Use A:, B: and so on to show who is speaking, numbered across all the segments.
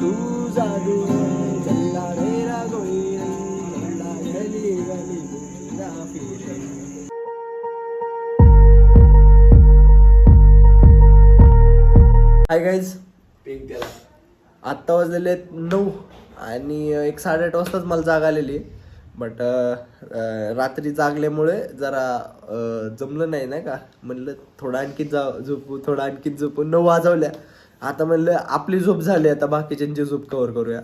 A: तू जादू चल्ला रे रागोळी चल्ला गली गली गुंडा फिरे हाय गाईज
B: पिंक
A: आत्ता वाजलेले आहेत नऊ आणि एक साडेआठ वाजताच मला जाग आलेली. बट रात्री जागल्यामुळे जरा अं, जमलं नाही नाही का? म्हणलं थोडं आणखी जा झोपू थोडं आणखी झोपू. नऊ वाजवल्या. आता म्हणलं आपली झोप झाली आता बाकीच्यांची झोप कव्हर करूया.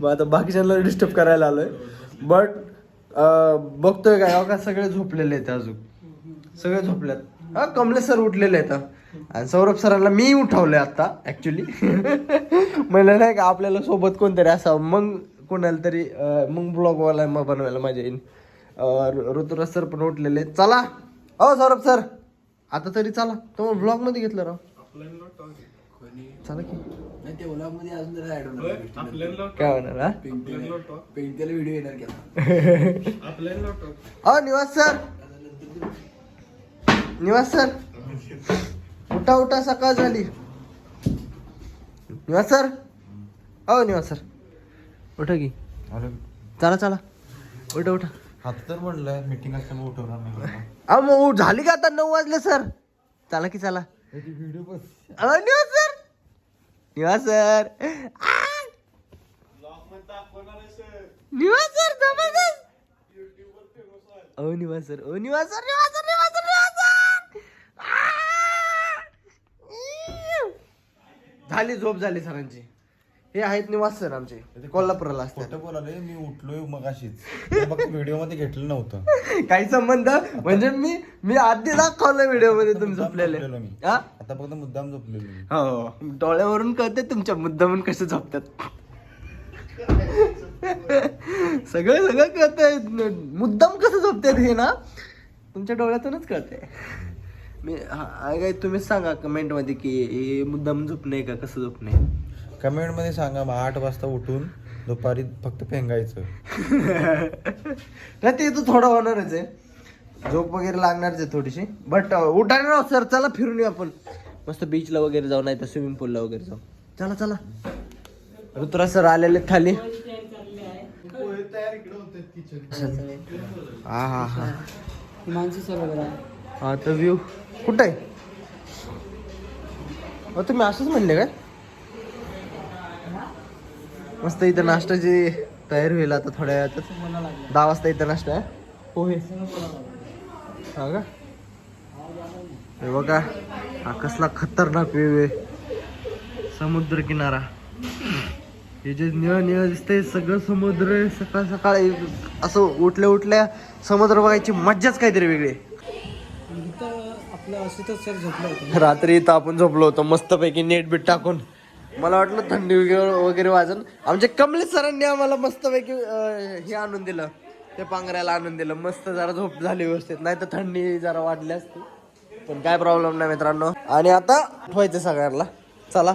A: मग आता बाकीच्यांना डिस्टर्ब करायला आलोय. बट बघतोय काय अहो का सगळे झोपलेले आहेत अजून. सगळे झोपल्यात हा कमलेश सर उठलेले आहेत. आणि सौरभ सरांना मी उठवलंय आता ऍक्च्युली म्हणलं नाही का आपल्याला सोबत कोणतरी असावं. मग कोणाला तरी मग ब्लॉगवाला मग बनवायला मजा येईन ऋतुराज सर पण उठलेले चला. अ सौरभ सर. आता तरी चला. तुम्हाला ब्लॉगमध्ये घेतलं राव. चला की.
B: नाही ते ओला मध्ये अजून जरा ऍड होणार
A: काय होणार हा?
B: व्हिडिओ येणार
A: निवास सर. निवास सर. उठा उठा सकाळ झाली. निवास सर. अ निवास सर. उठा की. चला चला. उठा उठा.
C: आता तर म्हणलं मीटिंग असल्यामुळे उठवणार नाही
A: अ मग झाली का आता नऊ वाजले सर? चला की चला.
C: व्हिडिओ
A: सर निवास सर आ! निवास सर जबरदस्त. ओ निवास सर ओ निवास sir Nivas sir Nivas sir Nivas sir! झाली झोप झाली सरांची. हे आहेत निवास सर आमचे. कोल्हापूरला असतात.
C: बोलाले मी उठलोय मग अशीच व्हिडिओमध्ये घेतलं नव्हतं.
A: काही संबंध? म्हणजे मी मी आधी दाखवलं व्हिडिओमध्ये तुम्ही झोपलेले?
C: आता फक्त मुद्दाम झोपलेलो मी.
A: हो डोळ्यावरून कळते तुमच्या मुद्दामून कसे झोपतात. सगळं सगळं कळतंय. मुद्दाम कसं झोपतात हे ना? तुमच्या डोळ्यातूनच कळतंय. मी काय तुम्हीच सांगा कमेंटमध्ये की हे मुद्दाम झोपणे का कसं झोपणे?
C: कमेंटमध्ये सांगा मग आठ वाजता उठून दुपारी फक्त पेंगायचं
A: नाही ते तर थोडं होणारच आहे. झोप वगैरे लागणारच आहे थोडीशी. बट उठा ना सर चला फिरून येऊ आपण. मस्त बीचला वगैरे जाऊ नाही तर स्विमिंग पूलला वगैरे जाऊ. चला चला. ऋतुराज सर आलेले खाली. हा हा हा.
B: माणसं सर्व
A: हा तर व्ह्यू कुठं आहे? तुम्ही असंच म्हणले काय? मस्त इथं नाश्त्याची तयारी होईल आता थोड्या वेळातच. दहा वाजता इथं नाश्ता आहे. पोहे. हा का? हे बघा हा कसला खतरनाक व्ह्यू आहे. समुद्र किनारा. हे जे निळ निळ दिसतंय सगळं समुद्र सकाळ सकाळ असं उठल्या उठल्या समुद्र बघायची मज्जाच काहीतरी वेगळी रात्री इथं आपण झोपलो होतो. मस्तपैकी नेट बीट टाकून. मला वाटलं थंडी वगैरे वगैरे वाजन. आमच्या कमलेश सरांनी आम्हाला मस्तपैकी हे आणून दिलं. ते पांघरायला आणून दिलं. मस्त जरा झोप झाली व्यवस्थित. नाही तर थंडी जरा वाढली असती. पण काय प्रॉब्लेम नाही मित्रांनो. आणि आता उठवायचं सगळ्यांना. चला.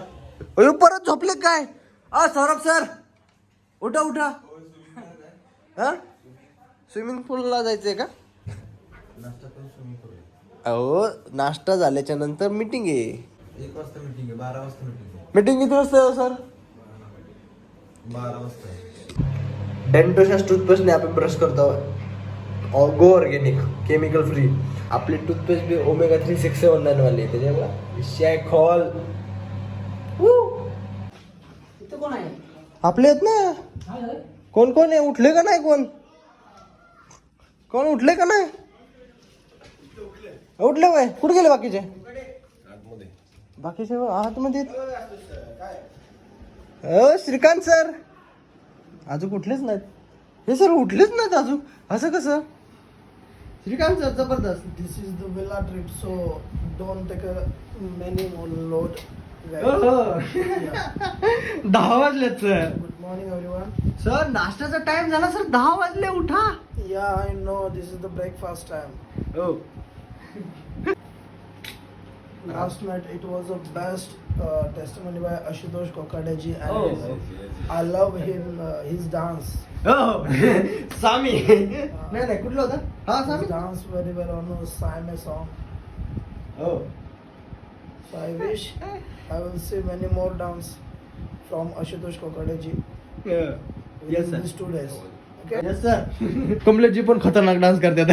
A: अयो परत झोपले काय? अ सौरभ सर. उठा उठा. हा? स्विमिंग पूलला जायचंय का? अहो नाश्ता झाल्याच्यानंतर मीटिंग आहे.
C: एक वाजता मिटिंग आहे. बारा वाजता मिटिंग
A: मीटिंग किती वाजता आहे सर
C: बारा वाजता आहे.
A: डेंटोशा टूथपेस्टने आपण ब्रश करतो. गो ऑर्गेनिक केमिकल फ्री आपली toothpaste B omega three six seven nine वाली आहे. त्याच्यामुळे शेक हॉल
B: इथं कोण आहे?
A: आपले आहेत ना? कोण कोण आहे? उठले का नाही कोण? कोण उठले का नाही? उठले वय कुठे गेले बाकीचे? बाकी सर आहात मध्ये? श्रीकांत सर. अजून उठलेच नाहीत. हे सर उठलेच नाहीत अजून असं कस? श्रीकांत सर जबरदस्त.
D: This is the villa trip so don't take many more load
A: दहा वाजले sir.
D: Good morning everyone
A: sir नाश्त्याचा टाइम झाला सर. दहा वाजले उठा.
D: या I know this is the breakfast time
A: oh
D: Last night it was the best uh, testimony by Ashutosh Kokadeji, and
A: Oh.
D: his- I love him, uh, his dance.
A: हो सामी नाही नाही कुठलं होतं हा
D: He
A: Sami
D: dance very well on a Siame song.
A: हो
D: So I wish I will see many more dance. from Ashutosh Kokade ji
A: Yes, sir.
D: these two days.
A: Kamleshji पण खतरनाक dance करतात.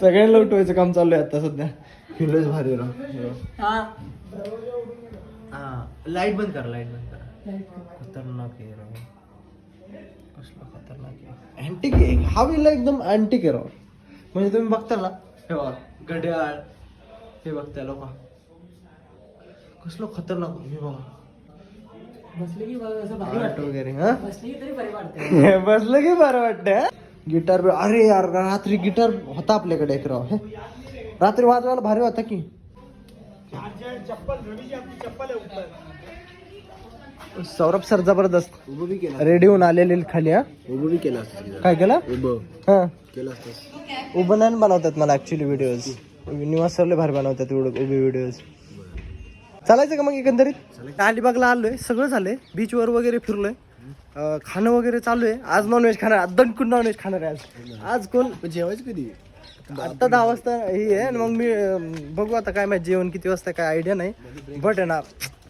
A: सगळ्यांना उठवायचं काम चालू आहे आता सध्या. हिरोच भारी लाइट बंद कर लाइट बंद कर. खतरनाक आहे राव. कसला खतरनाक आहे. अँटिक आहे. हा विला एकदम अँटिक आहे राव. म्हणजे तुम्ही बघता ना. हे बघा घड्याळ. हे बघता लोक. कसलं खतरनाक. हे बघा. वगैरे हा? बसलं की बरं वाटतं गिटार अरे यार रात्री गिटार होता आपल्याकडे एक राव हे? रात्री वाजवायला भारी होता की? सौरभ सर जबरदस्त.
B: उभं बी केला.
A: रेडी होऊन आलेले खाली हा?
B: उभं बी केलं असतं
A: काय केलं?
B: उभं.
A: हा.
B: केलं असतं.
A: उभं नाही बनवतात मला ऍक्च्युली व्हिडिओज निवास सरले भारी बनवतात उभे व्हिडिओज चालायचं का मग एकंदरीत? अलिबागला आलोय सगळं झालंय. बीचवर वगैरे फिरलोय. अं, खाणं वगैरे चालू आहे. आज नॉनव्हेज खाणार आज दणकून नॉनव्हेज खाणार आहे आज. आज कोण?
B: पण जेवायचं कधी?
A: आता दहा वाजता ही आहे आणि मग मी अं, बघू आता काय माहिती जेवण किती वाजता काय आयडिया नाही. बट आहे ना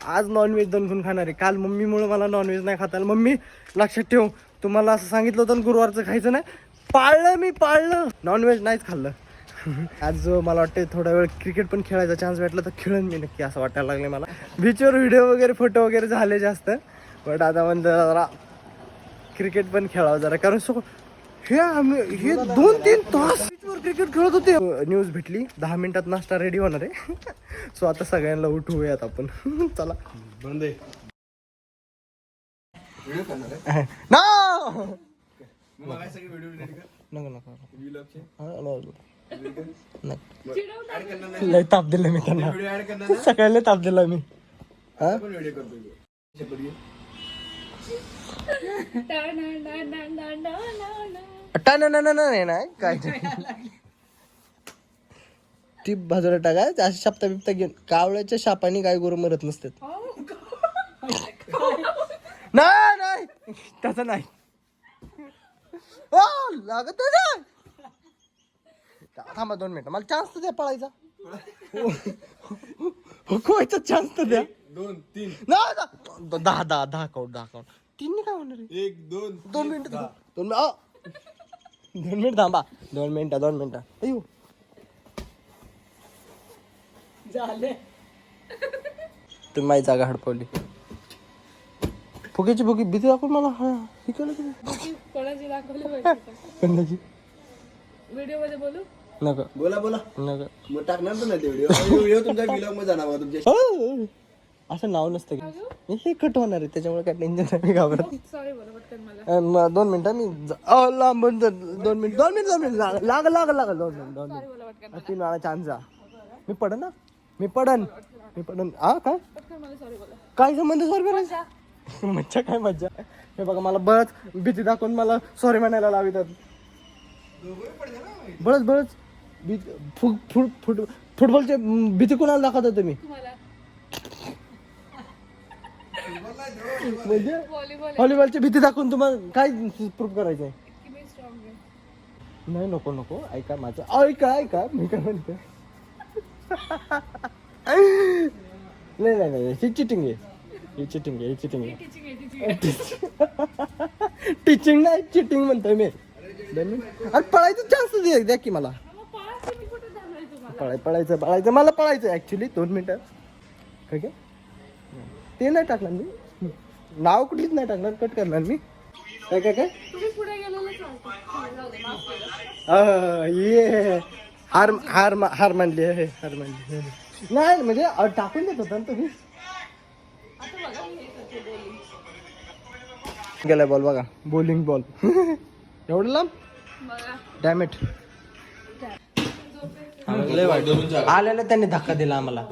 A: आज नॉनव्हेज दणकून खाणार आहे. काल मम्मीमुळे मला नॉनव्हेज नाही खाता आलं. मम्मी लक्षात ठेव. तुम्हाला असं सांगितलं होतं ना गुरुवारचं खायचं नाही. पाळलं मी पाळलं. नॉनव्हेज नाहीच खाल्लं. आज जो मला वाटतं थोडा वेळ क्रिकेट पण खेळायचा चान्स भेटला तर खेळेन मी नक्की असं वाटायला लागले मला. बीचवर व्हिडिओ वगैरे फोटो वगैरे झाले जास्त. बट आता म्हणजे जरा क्रिकेट पण खेळावं जरा. कारण सो हे आम्ही हे दोन तीन तास पिचवर क्रिकेट खेळत होते. न्यूज भेटली. दहा मिनिटात नाश्ता रेडी होणार आहे. सो आता सगळ्यांना उठवूयात आपण. चला.
B: बंद
A: नको हा, नको. नाही. लय ताप दिला मी त्यांना.
B: ऍड करणार
A: सकाळी लय ताप दिला मी. हा? ना ना ना ना नाही ना काय. ती बाजूला टाका. अशा शापता बिपता घेऊन कावळ्याच्या शापाने काय गुरु मरत नसतात. नाही नाही. तसं नाही. ओ, लागत नाही. थांबा दोन मिनिटं. मला चान्स तर द्या पळायचा. हुकवायचा चान्स तर द्या.
B: दोन तीन.
A: नाही ना. दहा दहा दहा काउंट दहा काउंट तिन्ही काय होणार आहे?
B: एक दोन
A: दोन मिनिटं थांबा. दोन मिनिट. दोन मिनिट थांबा. दोन मिनिटं दोन मिनिटं. अयो तुम्ही माझी जागा हडपवली. फुग्याची फुगी भीती दाखवून मला हा हे केलं तुम्ही
E: कोणाची दाखवली व्हिडिओमध्ये बोलू?
A: नका.
B: बोला बोला.
A: नका.
B: मग टाकणार तर नाही ते व्हिडिओ व्हिडिओ तुमच्या व्हिडिओमध्ये जाणार बघा तुमच्या
A: अ, असं नाव नसतं की. हे कट होणार आहे त्याच्यामुळे काय टेन्शन नाही मी घाबरत
E: सॉरी बोला पटकन मला.
A: अ, म- दोन मिनिटं मी ज- लांबून जा- दोन मिनिट दोन मिनिट दोन मिनिट लाग लाग लाग लाग दोन मिनिट दोन मिनिट. तीन वेळा चान्स जा. मी पडन ना? मी पडन. मी पडन. हा काय?
E: पटकन मला सॉरी बोला.
A: काय संबंध सॉरी म्हणायचा मज्जा. काय मज्जा? हे बघा मला बळच भीती दाखवून मला सॉरी म्हणायला लावितात. बळच बळच. फुट फुटबॉलचे भीती कोणाला दाखवता तुम्ही?
E: तुम्हाला.
A: म्हणजे?
E: व्हॉलीबॉल
A: व्हॉलीबॉलची भीती दाखवून तुम्हाला काय प्रूफ करायचं आहे?
E: की मी स्ट्रॉंग आहे.
A: नाही नको नको. ऐका माझं. ऐका ऐका. मी काय म्हणते? नाही नाही नाही. ही चिटिंग आहे. ही चिटिंग आहे ही चिटिंग आहे.
E: टीचिंग आहे टीचिंग
A: टीचिंग नाही चिटिंग म्हणतोय मी. अरे पळायचं चान्स द्या द्या की मला
E: मग पाच मी कुठे थांबलोय तुम्हाला
A: पळाय पळायचं पळायचं. मला पळायचं ऍक्च्युली दोन मिनिटं काय काय ते नाही टाकणार मी. नाव कुठलीच नाही टाकणार. कट करणार मी. काय काय काय? ये. हार हार हार मानली आहे. हार मानली नाही म्हणजे टाकून देत होता ना तुम्ही. गेलाय बॉल बघा. बॉलिंग बॉल एवढं लांब? आलेला त्यांनी धक्का दिला आम्हाला.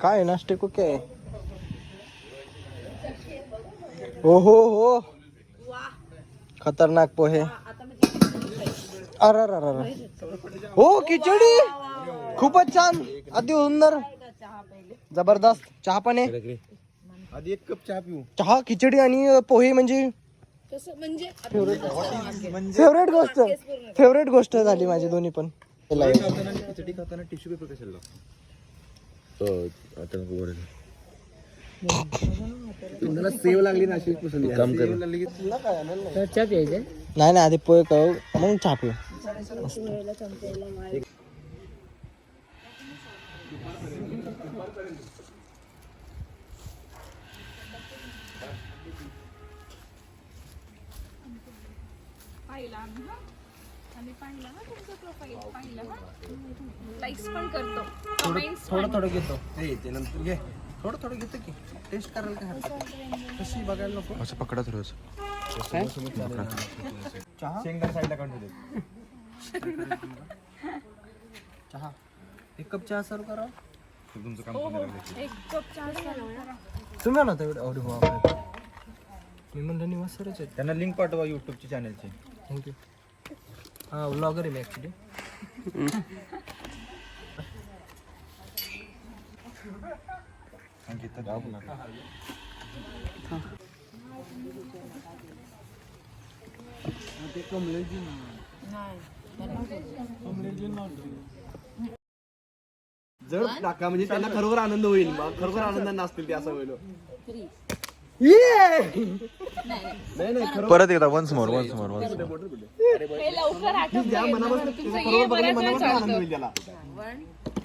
A: काय आहे नाश्ते को काय आहे? ओ हो हो. खतरनाक पोहे. अरे अरे अरे अरे. हो खिचडी. खूपच छान. अति सुंदर. जबरदस्त. चहा पण आहे.
B: आधी एक कप चहा पिऊ.
A: चहा खिचडी आणि पोहे म्हणजे
E: कसं म्हणजे
A: फेवरेट गोष्ट. फेवरेट गोष्ट. झाली. माझी दोन्ही पण.
C: खिचडी खाताना टिश्यू पेपर कशाला
B: तुम्हाला सेव लागली ना अशी पसंत.
A: काम कर. नाही? नाही आधी पोहे करू मग छापू
E: पाहिला आम्ही हा. आम्ही पाहिला ना तुमचं प्रोफाईल पाहिलं ना लाईक्स पण करतो. कमेंट्स
A: थोडं थोडं घेतो. हे ते नंतर घे. थोडं थोडं घेतो की. टेस्ट करायला काय हरकत नाही. कशी बघायला नको?
C: असं पकडा थोडं
A: चहा?
C: शेंगदाणा साईडला काढून.
A: चहा. एक कप चहा सर्व करा
C: तुमचं काम
E: हो हो. एक कप चहा serve करा.
A: तुम्ही तेवढं अरे बापरे. मी म्हणलं निवास सरच आहेत.
C: त्यांना लिंक पाठवा युट्यूबची चॅनलची
A: थँक्यू हां व्लॉगर आहे मी ॲक्च्युली
B: जर टाका म्हणजे त्यांना खरोखर आनंद होईल मग खरोखर आनंदाने नाचतील ते असं होईल.
C: परत एकदा once more once more once more
E: हे लवकर आठवतं तुमचं ये बऱ्याच वेळ चालतं.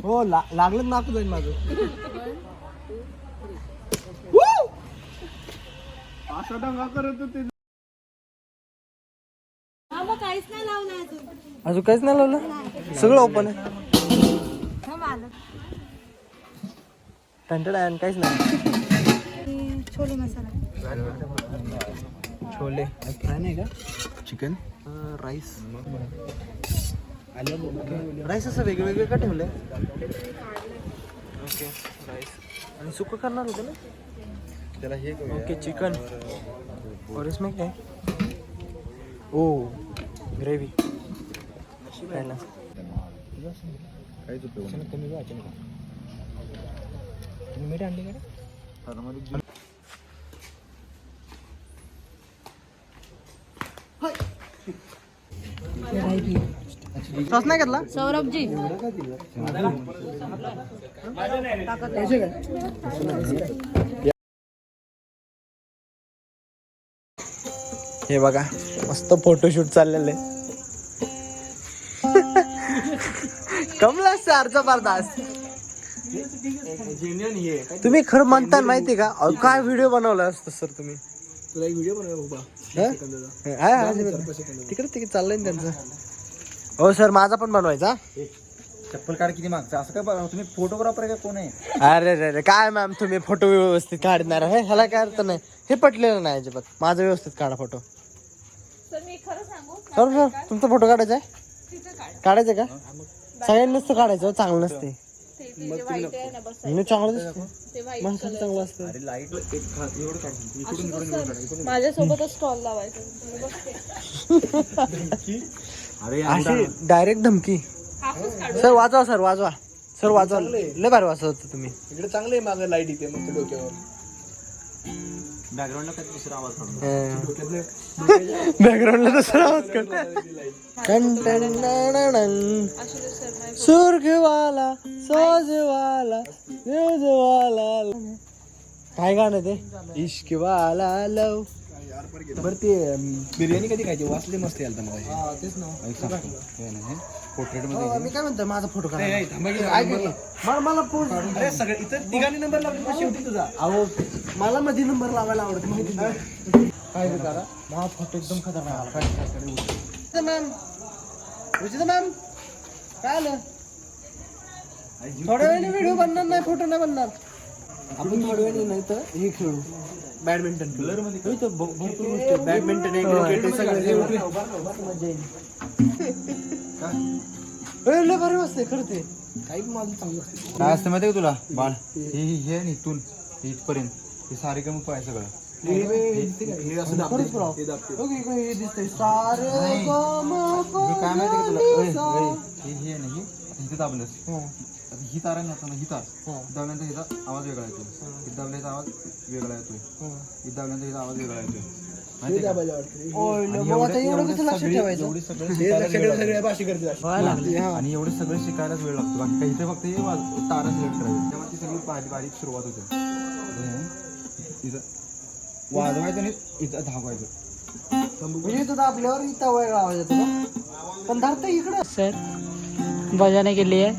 A: हो लागलं नाकू जाईल माझं.
B: असा दंगा करत होते
A: अजून. काहीच नाही लावलं? सगळं ओपन आहे. टंटड आहे आणि काहीच नाही.
F: छोले मसाला.
A: छोले. फ्राय नाही का?
C: चिकन
A: राईस राईस असं वेगवेगळे का ठेवलंय? ओके राईस आणि सुकं करणार होतं ना?
C: त्याला हे
A: ओके चिकन और इसमें क्या? है ओ ग्रेवी पहिला
C: काहीच उपयोग.
A: कमी मीठ आणली का? सॉस नाही घेतला?
F: सौरभजी.
A: हे बघा मस्त फोटोशूट चाललेलं आहे. कमला स्टारचा पारदास तुम्ही खरं म्हणता माहिती का? काय व्हिडिओ बनवला असतं सर तुम्ही?
B: तुला एक व्हिडिओ बनव उभा.
A: हं? आहे, आहे, तिकडे तिकडे चाललंय ना त्यांचं. हो सर माझा पण बनवायचा.
C: चप्पल काढ किती मागचा? असं काय तुम्ही फोटोग्राफर आहे का? कोण आहे?
A: अरे रे रे काय मॅम तुम्ही फोटो व्यवस्थित काढणार हे ह्याला काय अर्थ नाही. हे पटलेलं नाही अजिबात. माझा व्यवस्थित काढा फोटो.
E: तर मी खरं सांगू?
A: सर सर तुमचा फोटो काढायचा आहे? काढायचं का? सगळ्यांनाच तर काढायचं हो, चांगलं नसते
E: ते ते जे व्हाईट आहे ना बस
A: मी चांगलं दिसते
E: ते व्हाईट
A: माणसाचं चांगलं असतं.
C: अरे लाइट एक खा एवढं काढ इकडून इकडून इकडून काढ.
E: माझ्यासोबतच स्टॉल लावायचा. मी बसते.
C: अरे
A: अशी डायरेक्ट धमकी.
E: हापूस काढू
A: सर वाजवा सर वाजवा. सर वाजवा. लय भारी वाजवत तुम्ही.
B: इकडे चांगलं आहे मागं लाइट इथे मस्त डोक्यावर.
C: बॅकग्राऊंडला काही दुसरा आवाज
A: बॅकग्राऊंडला दुसरा आवाज कर टन टन टन टन. सुर्गवाला सोजवाला न्यूजवाला काय गाणं ते? इश्कवाला लव.
B: बरं ते बिर्याणी कधी खायची? वाचले मस्त याल मला
A: तेच ना.
C: पोर्ट्रेट
A: हो,
C: मध्ये
A: मी काय म्हणतो माझा फोटो काढा.
B: थांबा की
A: ऐका की, मला मला
B: अरे सगळे इथं तिघांनी नंबर लावले शेवटी तुझा.
A: अहो मला मध्ये नंबर लावायला आवडत माहिती. काय ते करा माझा फोटो एकदम खतरनाक आला. काय मॅम. मॅम. काय आलं? थोड्या वेळाने व्हिडिओ बनणार नाही फोटो नाही बनणार. आपण थोड्या वेळाने नाही तर हे खेळू. बॅडमिंटन कलरमध्ये भरपूर गोष्टी. बॅडमिंटन आहे क्रिकेट आहे सगळं जे मजा येईल. ए, लय भारी वाजते खरं ते.
B: काही माझं चांगलं असतं
C: काय असतं माहिती का तुला? बाळ. हे हे- आहे इथून इथपर्यंत. हे सारे कमी पाय सगळं.
A: दिसतंय. सारे
C: हे काय माहिती का तुला? अय. अय, हे हे आहे ना हे. आता इथे दाबलंस
A: हा,
C: आता ही तार. ही. तार दाबल्यानंतर हिचा आवाज वेगळा येतो ही. दाबल्याचा आवाज वेगळा येतोय.
A: हा.
C: ही दाबल्यानंतर हिचा आवाज वेगळा येतोय. माहिती? आणि एवढं- एवढं सगळी- एवढी सगळं शिकायला वेळ लागतो. आणि एवढे सगळे शिकायलाच वेळ लागतो. बाकी काही इथे फक्त हे वाज- तारा सिलेक्ट करायची. तेव्हा ती सगळी बारीक बारीक सुरुवात होते. हे इथं वाजवायचं आणि इथं धावायचं.
A: म्हणजे तुझा आपल्यावर इथं वेळ आवाज येतो का? पण धरतं इकडं.
F: सर बजाने के लिए.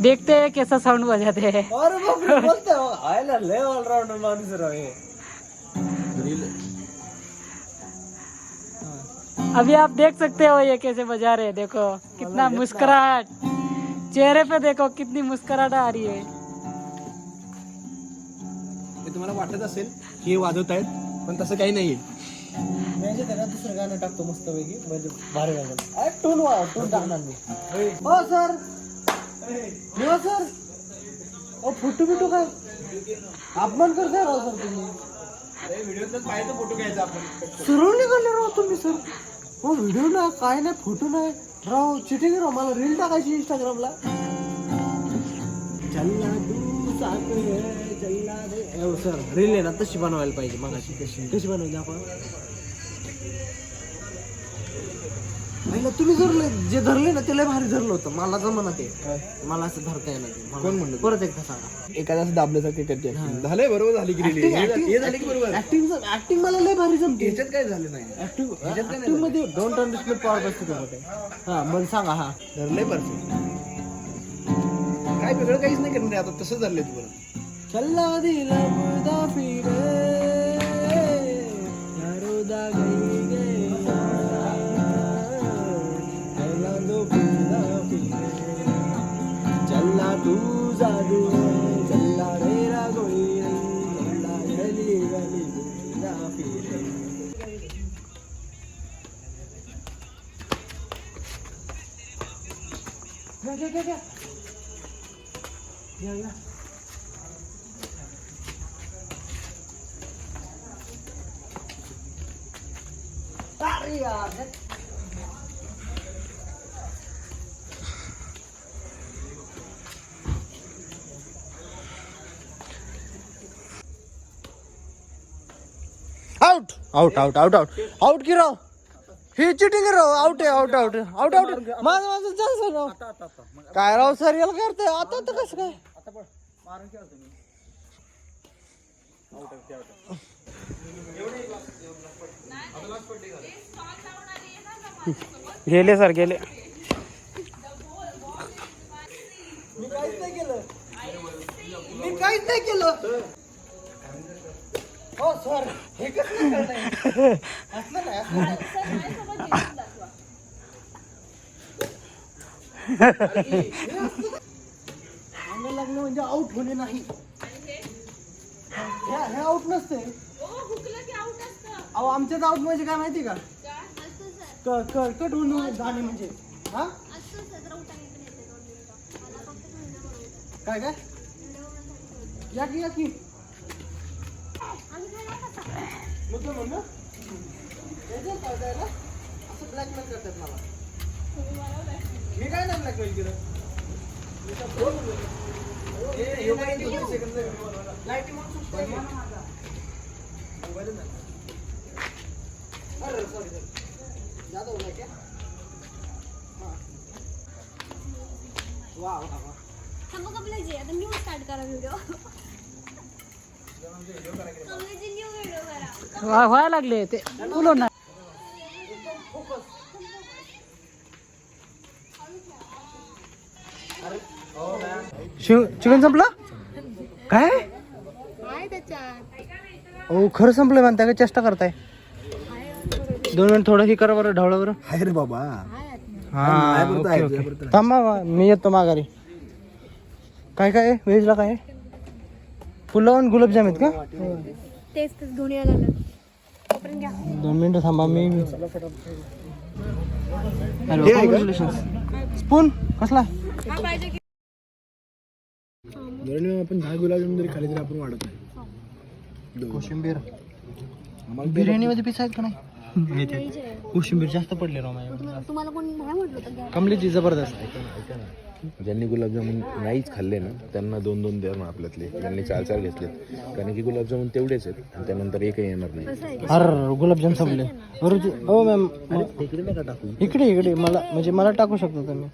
F: देखते हैं कैसा साउंड बजाते हैं.
A: अरे बापरे बोलतोय. आयला लय ऑलराऊंडर माणूस राव हे
F: अभी आप देख सकते हो ये कैसे बजा रहे हैं देखो। कितना मुस्कुराहट। चेहरे पे देखो कितनी मुस्कुराहट आ रही है।
B: तुम्हाला वाटत असेल की हे वाजवत आहेत पण तसं काही नाहीये.
A: म्हणजे त्याला दुसरं गाणं टाकतो मस्त पैकी म्हणजे भारी गाणं. अरे टून वा टून टाकणार मी हो सर हो सर ओ फोटो बिटो काय? अपमान करताय राव सर तुम्ही.
B: फोटो घ्यायचा आपण.
A: सुरू निघाले राव तुम्ही सर हो व्हिडिओ ना काय नाही फोटो नाही. राव चिटिंग राव मला रील टाकायची इंस्टाग्रामला चल्ला तू साखरे, चल्ला रे. हो सर रील आहे ना तशी बनवायला पाहिजे मग कशी कशी बनवायची आपण. पहिलं तुम्ही धरले जे धरले ना ते लय भारी धरलं होतं. मला जमना ते. मला असं धरता येणार ते मला-
B: कोण म्हणलं?
A: परत एकदा सांगा.
B: एखादा असं दाबल्यासारखे करते झालंय बरोबर झाली की release. हे झालं- हे झालं की बरोबर.
A: ऍक्टिंग ऍक्टिंग मला लय भारी जमते.
B: ह्याच्यात काय झालं नाही?
A: ऍक्टिंग ऍक्टिंगमध्ये डोंट अंडरस्टँड पॉवर बसते त्यामध्ये हा मग सांगा हा.
B: धरलंय परफेक्ट काय वेगळं काहीच नाही करणार आता तसं धरलंय तुम्हाला.
A: चल्ला दिला मुर्दा फिरे जादू चल्ला रे रा गोई रे चल्ला गली गली मुर्दा फिरे घ्या घ्या घ्या घ्या घ्या घ्या अरे यार out out out out out की राव ही चिटिंग राव आउट आहे आउट आउट आउट आउट माझं माझं जास्त राव काय राव सर याला करते? आता तर कसं काय?
F: गेले सर गेले.
A: मी काहीच नाही केलं. मी काहीच नाही केलं. हो सर. हे कसं करताय असलं नाही असलं नाही. लागलं म्हणजे आउट होणे नाही. हे हे आउट नसते. अहो आमच्यात आउट म्हणजे काय माहिती का? क- क- कट होऊन जाणे म्हणजे. हा? काय काय? या की या की. मग काय म्हणलं का असं ब्लॅकमेल करतात मला मी काय नाही ब्लॅकमेल केलं मी तर बोल बोललो. म्हणून नाही. अरे क्या?
G: थांबा आता न्यू स्टार्ट करा व्हिडिओ कपल्याची न्यू व्हिडिओ करा
F: व्हा- व्हायला लागले ते बोलो ना
A: चिकन संपलं? काय? हो खरं संपलं म्हणता काय चेष्टा करताय? दोन मिनिट थोडं हे करा बरं ढवळा बरं.
B: हाय रे बाबा.
A: हा. थांबा मा- मी येतो माघारी. काय काय? व्हेजला काय? आणि गुलाबजाम आहेत का?
G: तेच तेच घेऊन यायला लागलं. तोपर्यंत घ्या.
A: दोन मिनिटं थांबा मी हॅलो स्पून कसला?
B: बरं आपण दहा गुलाबजाम जरी खाली तरी आपण वाढत नाही.
A: कोशिंबीर. बिर्याणी मध्ये पीस आहेत का नाही? कोशिंबीर जास्त पडले राव माझ्या
G: तुम्हाला कोणी नाही म्हटलं
A: कमलीची जबरदस्त.
H: ज्यांनी गुलाबजामुन नाहीच खाल्ले ना त्यांना दोन दोन द्या ना आपल्यातले ज्यांनी चार चार घेतलेत. कारण की गुलाबजामुन तेवढेच आहेत आणि त्यानंतर एकही येणार नाही.
A: अरे गुलाबजाम संपले. अरे ते- हो मॅम. इकडे इकडे. मला म्हणजे मला टाकू शकता तुम्ही?